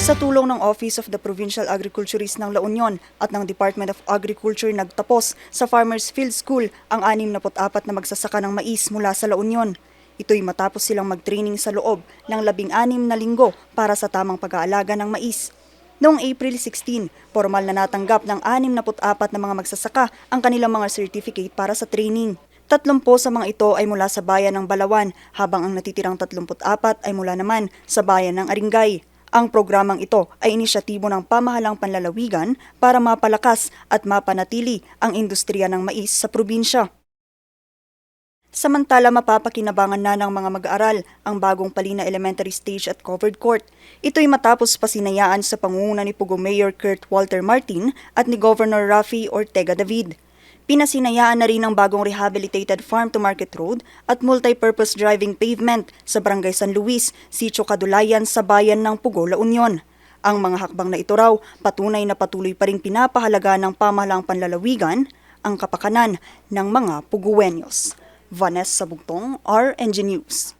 Sa tulong ng Office of the Provincial Agriculturist ng La Union at ng Department of Agriculture nagtapos sa Farmers Field School ang 64 na magsasaka ng mais mula sa La Union. Ito'y matapos silang mag-training sa loob ng labing-anim na linggo para sa tamang pag-aalaga ng mais. Noong April 16, formal na natanggap ng 64 na mga magsasaka ang kanilang mga certificate para sa training. Tatlumpo sa mga ito ay mula sa bayan ng Balawan, habang ang natitirang 34 ay mula naman sa bayan ng Aringay. Ang programang ito ay inisyatibo ng pamahalang panlalawigan para mapalakas at mapanatili ang industriya ng mais sa probinsya. Samantala mapapakinabangan na ng mga mag-aaral ang bagong Palina Elementary Stage at Covered Court. Ito'y matapos pasinayaan sa pangunguna ni Pugo Mayor Kurt Walter Martin at ni Governor Rafi Ortega David. Pinasinayaan na rin ang bagong rehabilitated farm-to-market road at multi-purpose driving pavement sa Barangay San Luis, Sitio Kadulayan sa bayan ng Pugo, La Union. Ang mga hakbang na ito raw patunay na patuloy pa rin pinapahalaga ng pamahalang panlalawigan ang kapakanan ng mga Puguwenyos. Vanessa Bugtong, RNG News.